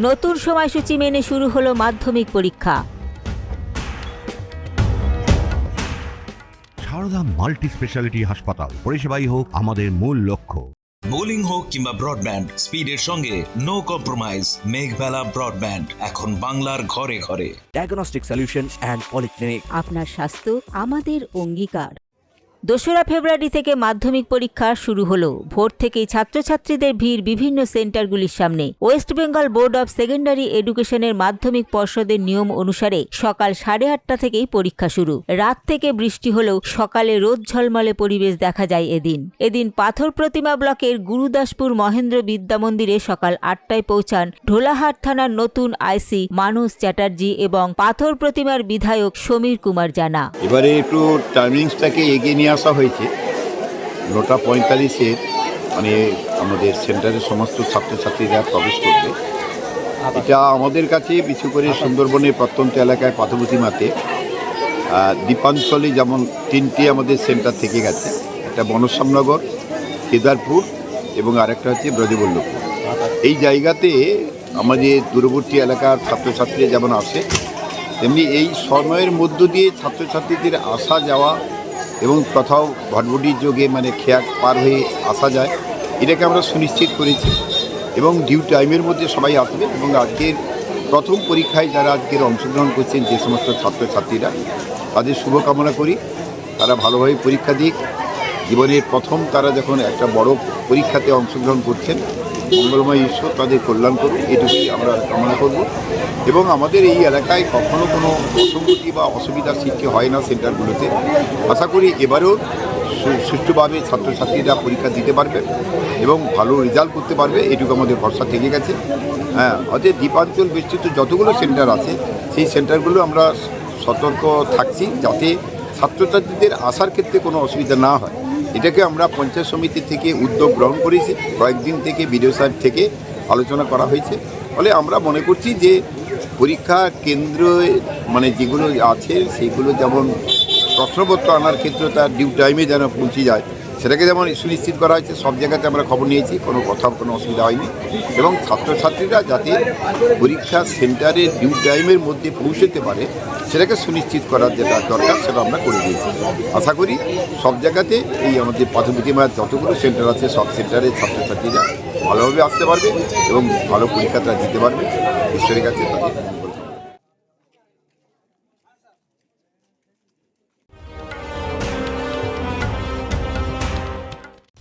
নতুন সময়সূচি মেনে শুরু হলো মাধ্যমিক পরীক্ষা। সারদা মাল্টি স্পেশালিটি হাসপাতাল পরিষেবাই হোক আমাদের মূল লক্ষ্য। বোলিং হোক কিংবা ব্রডব্যান্ড স্পিডের সঙ্গে নো কম্প্রোমাইজ মেঘবেলা ব্রডব্যান্ড এখন বাংলার ঘরে ঘরে। ডায়াগনস্টিক সলিউশন and polyclinic আপনার স্বাস্থ্য আমাদের অঙ্গীকার। দোসরা ফেব্রুয়ারি থেকে মাধ্যমিক পরীক্ষা শুরু হলো। ভোর থেকেই ছাত্রছাত্রীদের ভিড় বিভিন্ন সেন্টারগুলির সামনে। West Bengal board of secondary এডুকেশনের মাধ্যমিক পর্ষদের নিয়ম অনুসারে সকাল সাড়ে আটটা থেকেই পরীক্ষা শুরু। রাত থেকে বৃষ্টি হলেও সকালে রোদ ঝলমলে পরিবেশ দেখা যায় এদিন। এদিন পাথর প্রতিমা ব্লকের গুরুদাসপুর মহেন্দ্র বিদ্যা মন্দিরে সকাল আটটায় পৌঁছান ঢোলাহাট থানার নতুন আইসি মানস চ্যাটার্জি এবং পাথর প্রতিমার বিধায়ক সমীর কুমার জানা। এবারে একটু এগিয়ে নিয়ে আসা হয়েছে। নটা পঁয়তাল্লিশে মানে আমাদের সেন্টারের সমস্ত ছাত্রছাত্রীরা প্রবেশ করবে। এটা আমাদের কাছে বিশেষ করে সুন্দরবনের প্রত্যন্ত এলাকায় পাথরপ্রতিমাতে দ্বীপাঞ্চলে যেমন তিনটি আমাদের সেন্টার থেকে গেছে। একটা বনশ্যামনগর, কেদারপুর এবং আরেকটা হচ্ছে ব্রজবল্লভপুর। এই জায়গাতে আমাদের দূরবর্তী এলাকার ছাত্রছাত্রীরা যেমন আসে, তেমনি এই সময়ের মধ্য দিয়ে ছাত্রছাত্রীদের আসা যাওয়া এবং কোথাও ভটভটির যোগে মানে খেয়া পার হয়ে আসা যায়, এটাকে আমরা সুনিশ্চিত করেছি। এবং ডিউ টাইমের মধ্যে সবাই আসবে এবং আজকের প্রথম পরীক্ষায় যারা আজকের অংশগ্রহণ করছেন যে সমস্ত ছাত্রছাত্রীরা, তাদের শুভকামনা করি। তারা ভালোভাবে পরীক্ষা দিক। জীবনের প্রথম তারা যখন একটা বড় পরীক্ষাতে অংশগ্রহণ করছেন মঙ্গলময় ঈশ্বর তাদের কল্যাণ করুন এটুকুই আমরা কামনা করব। এবং আমাদের এই এলাকায় কখনো কোনো অসঙ্গতি বা অসুবিধার সৃষ্টি হয় না সেন্টারগুলোতে। আশা করি এবারেও সুষ্ঠুভাবে ছাত্রছাত্রীরা পরীক্ষা দিতে পারবে এবং ভালো রেজাল্ট করতে পারবে, এটুকু আমাদের ভরসা থেকে গেছে। হ্যাঁ অতএব দ্বীপাঞ্চল বেষ্টিত যতগুলো সেন্টার আছে, সেই সেন্টারগুলো আমরা সতর্ক থাকছি যাতে ছাত্রছাত্রীদের আসার ক্ষেত্রে কোনো অসুবিধা না হয়। এটাকে আমরা পঞ্চায়েত সমিতি থেকে উদ্যোগ গ্রহণ করেছি। কয়েকদিন থেকে বিডিও সাহেব থেকে আলোচনা করা হয়েছে। ফলে আমরা মনে করছি যে পরীক্ষা কেন্দ্র মানে যেগুলো আছে, সেগুলো যেমন প্রশ্নপত্র আনার ক্ষেত্রে তার ডিউ টাইমে যেন পৌঁছে যায় সেটাকে যেমন সুনিশ্চিত করা হয়েছে, সব জায়গাতে আমরা খবর নিয়েছি, কোনো কোথাও কোনো অসুবিধা হয়নি। এবং ছাত্রছাত্রীরা যাতে পরীক্ষা সেন্টারের ডিউ টাইমের মধ্যে পৌঁছতে পারে, সেটাকে সুনিশ্চিত করার যেটা দরকার, সেটা আমরা করে দিয়েছি। আশা করি সব জায়গাতে এই আমাদের প্রাথমিক যতগুলো সেন্টার আছে, সব সেন্টারে ছাত্রছাত্রীরা ভালোভাবে আসতে পারবে এবং ভালো পরীক্ষাটা দিতে পারবে। ঈশ্বরের কাছে তাদের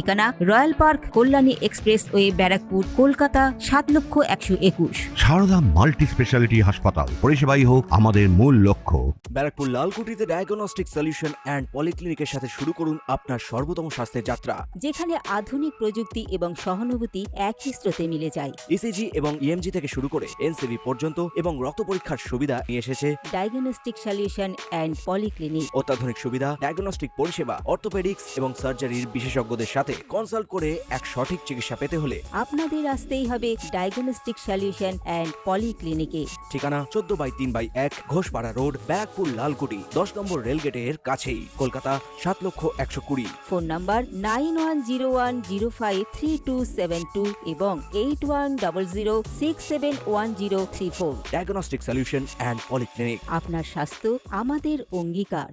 ঠিকানা royal park Kalyani express way Barrackpore Kolkata সাত লক্ষ একশো একুশ। সারদা মাল্টি স্পেশালিটি হাসপাতাল। পরিষেবাই হোক আমাদের মূল লক্ষ্য। ব্যারাকপুর লালকুটিতে ডায়াগনস্টিক সলিউশন অ্যান্ড পলিক্লিনিকের সাথে শুরু করুন আপনার সর্বোত্তম স্বাস্থ্যের যাত্রা। যেখানে আধুনিক প্রযুক্তি এবং সহানুভূতি একই স্রোতে মিলে যায়। ইসিজি এবং ইএমজি থেকে শুরু করে এনসিবি পর্যন্ত এবং রক্ত পরীক্ষার সুবিধা নিয়ে এসেছে। ডায়াগনস্টিক সলিউশন অ্যান্ড পলিক্লিনিক অত্যাধুনিক সুবিধা ডায়াগনস্টিক পরিষেবা অর্থোপেডিক্স এবং সার্জারির বিশেষজ্ঞদের সাথে কনসাল্ট করে এক সঠিক চিকিৎসা পেতে হলে আপনাদের আসতেই হবে ডায়াগনস্টিক সলিউশন অ্যান্ড পলিক্লিনিকে ঠিকানা চোদ্দ বাই তিন বাই এক ঘোষপাড়া রোড ব্যারাকপুর লালকুটি দশ নম্বর রেলগেটের কাছেই কলকাতা সাত লক্ষ একশো কুড়ি। Phone number nine one zero one zero five three two seven two এবং eight one double zero six seven one zero three four. Diagnostic solution and polyclinic আপনার স্বাস্থ্য আমাদের অঙ্গীকার।